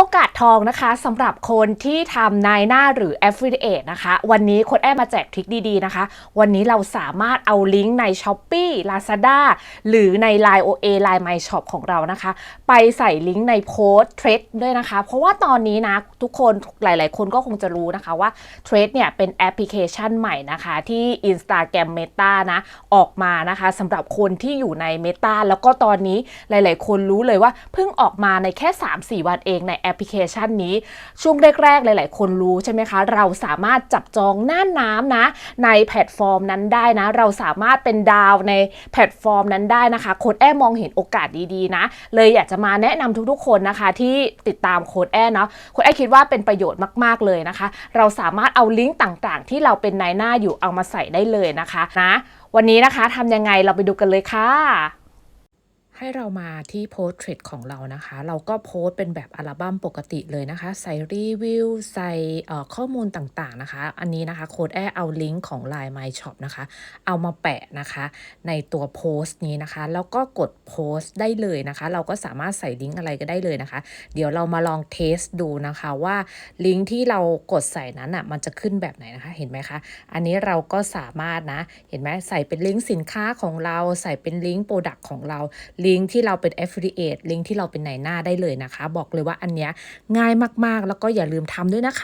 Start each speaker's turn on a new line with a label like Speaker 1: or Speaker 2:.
Speaker 1: โอกาสทองนะคะสำหรับคนที่ทำนายหน้าหรือ Affiliate นะคะ วันนี้โค้ดแอมมาแจกทริคดีๆนะคะ วันนี้เราสามารถเอาลิงก์ใน s h อ p e e Lazada หรือใน Line OA Line My Shop ของเรานะคะ ไปใส่ลิงก์ในโพสเทรดด้วยนะคะ เพราะว่าตอนนี้นะ ทุกคนหลายๆ คนก็คงจะรู้นะคะว่าเทรดเนี่ยเป็นแอปพลิเคชันใหม่นะคะ ที่ Instagram Meta นะออกมานะคะสำหรับคนที่อยู่ใน Meta แล้วก็ตอนนี้หลาย ๆ คนรู้เลยว่าเพิ่งออกมาในแค่ 3-4 วันเองในแอปพลิเคชันนี้ ช่วงแรกๆ หลาย ๆ คนรู้ใช่ไหมคะ เราสามารถจับจองหน้าน้ำนะ ในแพลตฟอร์มนั้นได้นะ เราสามารถเป็นดาวในแพลตฟอร์มนั้นได้นะคะ โค้ดแอมองเห็นโอกาสดีๆนะ เลยอยากจะมาแนะนำทุกๆ คนนะคะที่ติดตามโค้ดแอเนาะ โค้ดแอคิดว่าเป็นประโยชน์มากๆ เลยนะคะ เราสามารถเอาลิงก์ต่างๆ ที่เราเป็นนายหน้าอยู่เอามาใส่ได้เลยนะคะนะ วันนี้นะคะทำยังไงเราไปดูกันเลยค่ะ ให้เรามาที่โพสเทรดของเรานะคะ เราก็โพสต์เป็นแบบอัลบั้มปกติเลยนะคะ ใส่รีวิว ใส่ข้อมูลต่างๆนะคะ อันนี้นะคะโค้ดแอร์เอาลิงก์ของ Line My Shop นะคะ เอามาแปะนะคะ ในตัวโพสต์นี้นะคะ แล้วก็กดโพสต์ได้เลยนะคะ เราก็สามารถใส่ลิงก์อะไรก็ได้เลยนะคะ เดี๋ยวเรามาลองเทสดูนะคะว่าลิงก์ที่เรากดใส่นั้นอะมันจะขึ้นแบบไหนนะคะ เห็นไหมคะ อันนี้เราก็สามารถนะ เห็นไหมใส่เป็นลิงก์สินค้าของเรา ใส่เป็นลิงก์โปรดักต์ของเราลิงก์ที่เราเป็น affiliate ลิงก์ที่เราเป็นไหนหน้าได้เลยนะคะ บอกเลยว่าอันเนี้ยง่ายมากๆ แล้วก็อย่าลืมทำด้วยนะคะ